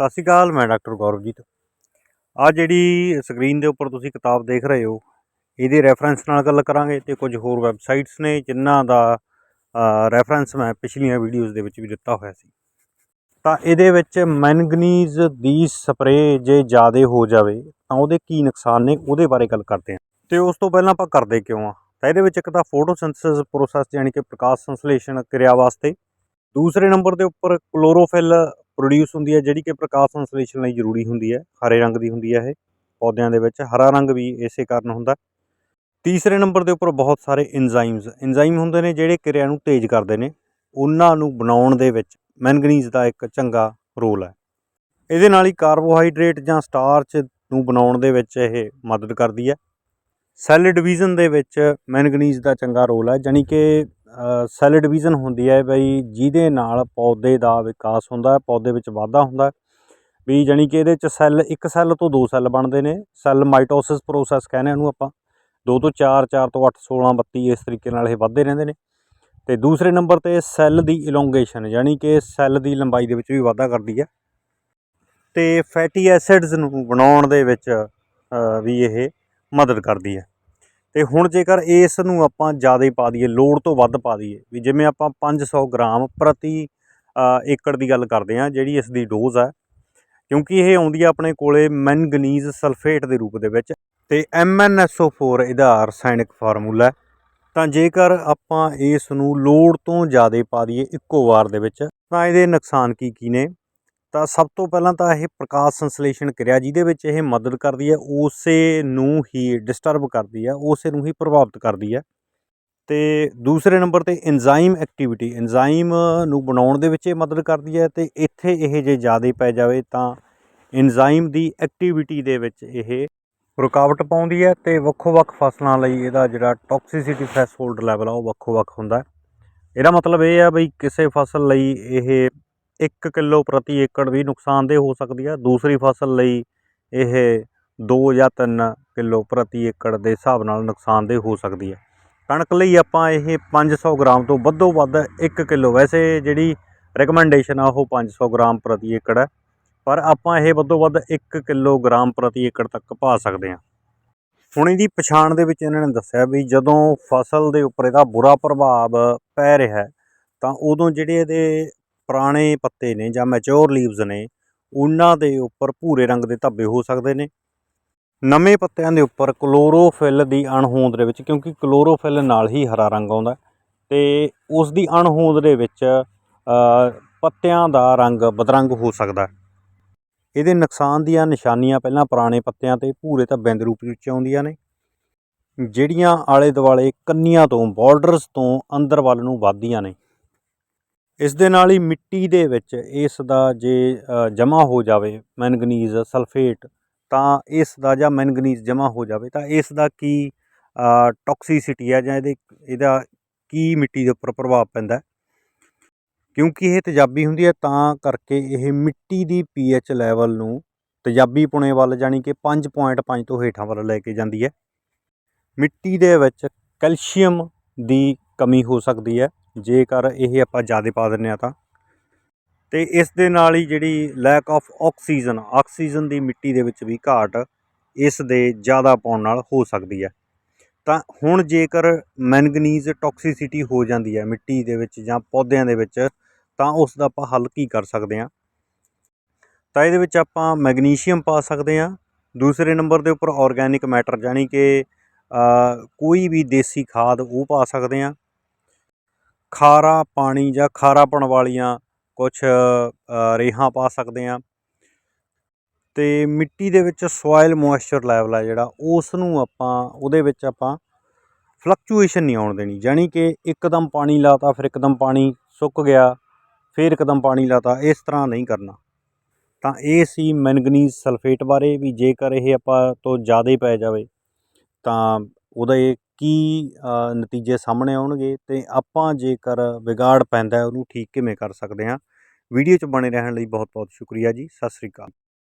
ਸਤਿ ਸ਼੍ਰੀ ਅਕਾਲ, ਮੈਂ ਡਾਕਟਰ ਗੌਰਵਜੀਤ। ਆ ਜਿਹੜੀ ਸਕਰੀਨ ਦੇ ਉੱਪਰ ਤੁਸੀਂ ਕਿਤਾਬ ਦੇਖ ਰਹੇ ਹੋ, ਇਹਦੇ ਰੈਫਰੈਂਸ ਨਾਲ ਗੱਲ ਕਰਾਂਗੇ ਤੇ ਕੁਝ ਹੋਰ ਵੈਬਸਾਈਟਸ ਨੇ ਜਿਨ੍ਹਾਂ ਦਾ ਰੈਫਰੈਂਸ ਮੈਂ ਪਿਛਲੀਆਂ ਵੀਡੀਓਜ਼ ਦੇ ਵਿੱਚ ਵੀ ਦਿੱਤਾ ਹੋਇਆ ਸੀ। ਤਾਂ ਇਹਦੇ ਵਿੱਚ ਮੈਂਗਨੀਜ਼ ਦੀ ਸਪਰੇਅ ਜੇ ਜ਼ਿਆਦਾ ਹੋ ਜਾਵੇ, ਤਾਂ ਉਹਦੇ ਕੀ ਨੁਕਸਾਨ ਨੇ, ਉਹਦੇ ਬਾਰੇ ਗੱਲ ਕਰਦੇ ਹਾਂ। ਤੇ ਉਸ ਤੋਂ ਪਹਿਲਾਂ ਆਪਾਂ ਕਰਦੇ ਕਿਉਂ ਆ ਤਾਂ ਇਹਦੇ ਵਿੱਚ ਇੱਕ ਤਾਂ ਫੋਟੋਸਿੰਥੇਸਿਸ ਪ੍ਰੋਸੈਸ ਯਾਨੀ ਕਿ ਪ੍ਰਕਾਸ਼ ਸੰਸਲੇਸ਼ਣ ਕਿਰਿਆ ਵਾਸਤੇ। ਦੂਸਰੇ ਨੰਬਰ ਦੇ ਉੱਪਰ ਕਲੋਰੋਫਿਲ ਪ੍ਰੋਡਿਊਸ ਹੁੰਦੀ ਹੈ, ਜਿਹੜੀ ਕਿ ਪ੍ਰਕਾਸ਼ ਸੰਸਲੇਸ਼ਣ ਲਈ ਜ਼ਰੂਰੀ ਹੁੰਦੀ ਹੈ, ਹਰੇ ਰੰਗ ਦੀ ਹੁੰਦੀ ਹੈ ਇਹ, ਪੌਦਿਆਂ ਦੇ ਵਿੱਚ ਹਰਾ ਰੰਗ ਵੀ ਇਸੇ ਕਾਰਨ ਹੁੰਦਾ। ਤੀਸਰੇ ਨੰਬਰ ਦੇ ਉੱਪਰ ਬਹੁਤ ਸਾਰੇ ਇੰਜ਼ਾਈਮਸ ਇੰਜ਼ਾਈਮ ਹੁੰਦੇ ਨੇ ਜਿਹੜੇ ਕਿਰਿਆ ਨੂੰ ਤੇਜ਼ ਕਰਦੇ ਨੇ, ਉਹਨਾਂ ਨੂੰ ਬਣਾਉਣ ਦੇ ਵਿੱਚ ਮੈਂਗਨੀਜ਼ ਦਾ ਇੱਕ ਚੰਗਾ ਰੋਲ ਹੈ। ਇਹਦੇ ਨਾਲ ਹੀ ਕਾਰਬੋਹਾਈਡਰੇਟ ਜਾਂ ਸਟਾਰਚ ਨੂੰ ਬਣਾਉਣ ਦੇ ਵਿੱਚ ਇਹ ਮਦਦ ਕਰਦੀ ਹੈ। ਸੈੱਲ ਡਿਵੀਜ਼ਨ ਦੇ ਵਿੱਚ ਮੈਂਗਨੀਜ਼ ਦਾ ਚੰਗਾ ਰੋਲ ਹੈ ਜਾਨੀ ਕਿ ਸੈੱਲ ਡਿਵੀਜ਼ਨ ਹੁੰਦੀ ਹੈ ਬਈ ਜਿਹਦੇ ਨਾਲ ਪੌਦੇ ਦਾ ਵਿਕਾਸ ਹੁੰਦਾ ਪੌਦੇ ਵਿੱਚ ਵਾਧਾ ਹੁੰਦਾ ਵੀ ਜਾਨੀ ਕਿ ਇਹਦੇ ਚ ਸੈੱਲ ਇੱਕ ਸੈੱਲ ਤੋਂ ਦੋ ਸੈੱਲ ਬਣਦੇ ਨੇ ਸੈੱਲ ਮਾਈਟੋਸਿਸ ਪ੍ਰੋਸੈਸ ਕਹਿੰਦੇ ਇਹਨੂੰ ਆਪਾਂ। 2 ਤੋਂ 4 4 ਤੋਂ 8 16 32 ਇਸ ਤਰੀਕੇ ਨਾਲ ਇਹ ਵੱਧਦੇ ਰਹਿੰਦੇ ਨੇ। ਤੇ ਦੂਸਰੇ ਨੰਬਰ ਤੇ ਸੈੱਲ ਦੀ ਇਲੋਂਗੇਸ਼ਨ ਯਾਨੀ ਕਿ ਸੈੱਲ ਦੀ ਲੰਬਾਈ ਦੇ ਵਿੱਚ ਵੀ ਵਾਧਾ ਕਰਦੀ ਹੈ। ਤੇ ਫੈਟੀ ਐਸਿਡਸ ਨੂੰ ਬਣਾਉਣ ਦੇ ਵਿੱਚ ਵੀ ਇਹ ਮਦਦ ਕਰਦੀ ਹੈ। ਤੇ ਹੁਣ ਜੇਕਰ ਇਸ ਨੂੰ ਆਪਾਂ ਜ਼ਿਆਦਾ ਪਾ ਦਈਏ, ਲੋੜ ਤੋਂ ਵੱਧ ਪਾ ਦਈਏ, ਵੀ ਜਿਵੇਂ ਆਪਾਂ 500 ਗ੍ਰਾਮ ਪ੍ਰਤੀ ਏਕੜ ਦੀ ਗੱਲ ਕਰਦੇ ਹਾਂ, ਜਿਹੜੀ ਇਸ ਦੀ ਡੋਜ਼ ਹੈ, ਕਿਉਂਕਿ ਇਹ ਆਉਂਦੀ ਹੈ ਆਪਣੇ ਕੋਲੇ ਮੈਂਗਨੀਜ਼ ਸਲਫੇਟ ਦੇ ਰੂਪ ਦੇ ਵਿੱਚ ਤੇ MnSO4 ਇਹਦਾ ਰਸਾਇਣਿਕ ਫਾਰਮੂਲਾ ਹੈ। ਤਾਂ ਜੇਕਰ ਆਪਾਂ ਇਸ ਨੂੰ ਲੋੜ ਤੋਂ ਜ਼ਿਆਦਾ ਪਾ ਦਈਏ ਇੱਕੋ ਵਾਰ ਦੇ ਵਿੱਚ, ਤਾਂ ਇਹਦੇ ਨੁਕਸਾਨ ਕੀ ਕੀ ਨੇ? ਤਾਂ ਸਭ ਤੋਂ ਪਹਿਲਾਂ ਤਾਂ ਇਹ ਪ੍ਰਕਾਸ਼ ਸੰਸਲੇਸ਼ਣ ਕਿਰਿਆ ਜਿਹਦੇ ਵਿੱਚ ਇਹ ਮਦਦ ਕਰਦੀ ਹੈ, ਉਸੇ ਨੂੰ ਹੀ ਡਿਸਟਰਬ ਕਰਦੀ ਹੈ, ਉਸੇ ਨੂੰ ਹੀ ਪ੍ਰਭਾਵਿਤ ਕਰਦੀ ਹੈ। ਤੇ ਦੂਸਰੇ ਨੰਬਰ ਤੇ ਐਂਜ਼ਾਈਮ ਐਕਟੀਵਿਟੀ ਐਂਜ਼ਾਈਮ ਨੂੰ ਬਣਾਉਣ ਦੇ ਵਿੱਚ ਇਹ ਮਦਦ ਕਰਦੀ ਹੈ ਤੇ ਇੱਥੇ ਇਹ ਜੇ ਜ਼ਿਆਦਾ ਪੈ ਜਾਵੇ ਤਾਂ ਐਂਜ਼ਾਈਮ ਦੀ ਐਕਟੀਵਿਟੀ ਦੇ ਵਿੱਚ ਇਹ ਰੁਕਾਵਟ ਪਾਉਂਦੀ ਹੈ ਤੇ ਵੱਖੋ-ਵੱਖ ਫਸਲਾਂ ਲਈ ਇਹਦਾ ਜਿਹੜਾ ਟੌਕਸਿਸਿਟੀ ਥ੍ਰੈਸ਼ਹੋਲਡ ਲੈਵਲ ਆ ਉਹ ਵੱਖੋ-ਵੱਖ ਹੁੰਦਾ ਹੈ। ਇਹਦਾ ਮਤਲਬ ਇਹ ਆ ਬਈ ਕਿਸੇ ਫਸਲ ਲਈ ਇਹ 1 ਕਿਲੋ ਪ੍ਰਤੀ ਏਕੜ ਵੀ ਨੁਕਸਾਨਦੇਹ ਹੋ ਸਕਦੀ ਹੈ ਦੂਸਰੀ ਫਸਲ ਲਈ ਇਹ 2 ਜਾਂ 3 ਕਿਲੋ ਪ੍ਰਤੀ ਏਕੜ ਦੇ ਹਿਸਾਬ ਨਾਲ ਨੁਕਸਾਨਦੇਹ ਹੋ ਸਕਦੀ ਹੈ ਕਣਕ ਲਈ ਆਪਾਂ ਇਹ 500 ਗ੍ਰਾਮ ਤੋਂ ਵੱਧੋ ਵੱਧ 1 ਕਿਲੋ। ਵੈਸੇ ਜਿਹੜੀ ਰეკਮੈਂਡੇਸ਼ਨ ਆ, ਉਹ 500 ਗ੍ਰਾਮ ਪ੍ਰਤੀ ਏਕੜ ਹੈ ਪਰ ਆਪਾਂ ਇਹ ਵੱਧੋ ਵੱਧ 1 ਕਿਲੋਗ੍ਰਾਮ ਪ੍ਰਤੀ ਏਕੜ ਤੱਕ ਪਾ ਸਕਦੇ ਹਾਂ ਹੁਣ ਇਹਦੀ ਪਛਾਣ ਦੇ ਵਿੱਚ ਇਹਨਾਂ ਨੇ ਦੱਸਿਆ ਵੀ ਜਦੋਂ ਫਸਲ ਦੇ ਉੱਪਰ ਇਹਦਾ ਬੁਰਾ ਪ੍ਰਭਾਵ ਪੈ ਰਿਹਾ ਹੈ, ਤਾਂ ਉਦੋਂ ਜਿਹੜੇ ਇਹਦੇ ਪੁਰਾਣੇ ਪੱਤੇ ਨੇ ਜਾਂ ਮੈਚੋਰ ਲੀਵਜ਼ ਨੇ, ਉਹਨਾਂ ਦੇ ਉੱਪਰ ਭੂਰੇ ਰੰਗ ਦੇ ਧੱਬੇ ਹੋ ਸਕਦੇ ਨੇ। ਨਵੇਂ ਪੱਤਿਆਂ ਦੇ ਉੱਪਰ ਕਲੋਰੋਫਿਲ ਦੀ ਅਣਹੋਂਦ ਦੇ ਵਿੱਚ, ਕਿਉਂਕਿ ਕਲੋਰੋਫਿਲ ਨਾਲ ਹੀ ਹਰਾ ਰੰਗ ਆਉਂਦਾ ਤੇ ਉਸ ਦੀ ਅਣਹੋਂਦ ਦੇ ਵਿੱਚ ਪੱਤਿਆਂ ਦਾ ਰੰਗ ਬਦਰੰਗ ਹੋ ਸਕਦਾ ਇਹਦੇ ਨੁਕਸਾਨ ਦੀਆਂ ਨਿਸ਼ਾਨੀਆਂ ਪਹਿਲਾਂ ਪੁਰਾਣੇ ਪੱਤਿਆਂ ਤੇ ਭੂਰੇ ਧੱਬਿਆਂ ਦੇ ਰੂਪ ਵਿੱਚ ਆਉਂਦੀਆਂ ਨੇ, ਜਿਹੜੀਆਂ ਆਲੇ ਦੁਆਲੇ ਕੰਨੀਆਂ ਤੋਂ ਬਾਰਡਰਸ ਤੋਂ ਅੰਦਰ ਵੱਲ ਨੂੰ ਵੱਧਦੀਆਂ ਨੇ। ਇਸ ਦੇ ਨਾਲ ਹੀ ਮਿੱਟੀ ਦੇ ਵਿੱਚ ਇਸ ਦਾ ਜੇ ਜਮ੍ਹਾਂ ਹੋ ਜਾਵੇ ਮੈਂਗਨੀਜ਼ ਸਲਫੇਟ, ਤਾਂ ਇਸ ਦਾ ਜਾਂ ਮੈਂਗਨੀਜ਼ ਜਮ੍ਹਾਂ ਹੋ ਜਾਵੇ, ਤਾਂ ਇਸ ਦਾ ਕੀ ਟੌਕਸਿਸਿਟੀ ਹੈ ਜਾਂ ਇਹਦੇ, ਇਹਦਾ ਕੀ ਮਿੱਟੀ ਦੇ ਉੱਪਰ ਪ੍ਰਭਾਵ ਪੈਂਦਾ ਕਿਉਂਕਿ ਇਹ ਤੇਜ਼ਾਬੀ ਹੁੰਦੀ ਹੈ, ਤਾਂ ਕਰਕੇ ਇਹ ਮਿੱਟੀ ਦੀ ਪੀਐਚ ਲੈਵਲ ਨੂੰ ਤੇਜ਼ਾਬੀ ਪੁਣੇ ਵੱਲ ਜਾਣੀ ਕਿ 5.5 ਤੋਂ ਹੇਠਾਂ ਵੱਲ ਲੈ ਕੇ ਜਾਂਦੀ ਹੈ। ਮਿੱਟੀ ਦੇ ਵਿੱਚ ਕੈਲਸ਼ੀਅਮ ਦੀ ਕਮੀ ਹੋ ਸਕਦੀ ਹੈ। ਜੇਕਰ ਇਹ ਆਪਾਂ ਜ਼ਿਆਦਾ ਪਾ ਦਿੰਨੇ ਆ ਤਾਂ। ਤੇ ਇਸ ਦੇ ਨਾਲ ਹੀ ਜਿਹੜੀ ਲੈਕ ਆਫ ਆਕਸੀਜਨ ਆਕਸੀਜਨ ਦੀ ਮਿੱਟੀ ਦੇ ਵਿੱਚ ਵੀ ਘਾਟ ਇਸ ਦੇ ਜ਼ਿਆਦਾ ਪਾਉਣ ਨਾਲ ਹੋ ਸਕਦੀ ਹੈ। ਤਾਂ ਹੁਣ ਜੇਕਰ ਮੈਂਗਨੀਜ਼ ਟੌਕਸਿਸਿਟੀ ਹੋ ਜਾਂਦੀ ਹੈ ਮਿੱਟੀ ਦੇ ਵਿੱਚ ਜਾਂ ਪੌਦਿਆਂ ਦੇ ਵਿੱਚ, ਤਾਂ ਉਸ ਦਾ ਆਪਾਂ ਹੱਲ ਕੀ ਕਰ ਸਕਦੇ ਹਾਂ? ਤਾਂ ਇਹਦੇ ਵਿੱਚ ਆਪਾਂ ਮੈਗਨੀਸ਼ੀਅਮ ਪਾ ਸਕਦੇ ਹਾਂ। ਦੂਸਰੇ ਨੰਬਰ ਦੇ ਉੱਪਰ ਆਰਗੈਨਿਕ ਮੈਟਰ ਜਾਨੀ ਕਿ ਕੋਈ ਵੀ ਦੇਸੀ ਖਾਦ ਉਹ ਪਾ ਸਕਦੇ ਹਾਂ। ਖਾਰਾ ਪਾਣੀ ਜਾਂ ਖਾਰਾਪਣ ਵਾਲੀਆਂ ਕੁਝ ਰੇਹਾਂ ਪਾ ਸਕਦੇ ਹਾਂ। ਤੇ ਮਿੱਟੀ ਦੇ ਵਿੱਚ ਸੋਇਲ ਮੋਇਸਚਰ ਲੈਵਲ ਹੈ ਜਿਹੜਾ ਉਸ ਨੂੰ ਆਪਾਂ, ਉਹਦੇ ਵਿੱਚ ਆਪਾਂ ਫਲਕਚੁਏਸ਼ਨ ਨਹੀਂ ਆਉਣ ਦੇਣੀ। ਜਾਨੀ ਕਿ ਇੱਕਦਮ ਪਾਣੀ ਲਾਤਾ, ਫਿਰ ਇੱਕਦਮ ਪਾਣੀ ਸੁੱਕ ਗਿਆ, ਫਿਰ ਇੱਕਦਮ ਪਾਣੀ ਲਾਤਾ, ਇਸ ਤਰ੍ਹਾਂ ਨਹੀਂ ਕਰਨਾ। ਤਾਂ ਇਹ ਸੀ ਮੈਂਗਨੀਜ਼ ਸਲਫੇਟ ਬਾਰੇ, ਵੀ ਜੇਕਰ ਇਹ ਆਪਾਂ ਤੋਂ ਜ਼ਿਆਦਾ ਪੈ ਜਾਵੇ, ਤਾਂ ਉਹਦੇ ਕੀ ਨਤੀਜੇ ਸਾਹਮਣੇ ਆਉਣਗੇ ਅਤੇ ਆਪਾਂ ਜੇਕਰ ਵਿਗਾੜ ਪੈਂਦਾ ਉਹਨੂੰ ਠੀਕ ਕਿਵੇਂ ਕਰ ਸਕਦੇ ਹਾਂ? ਵੀਡੀਓ 'ਚ ਬਣੇ ਰਹਿਣ ਲਈ ਬਹੁਤ ਬਹੁਤ ਸ਼ੁਕਰੀਆ ਜੀ, ਸਤਿ ਸ੍ਰੀ ਅਕਾਲ।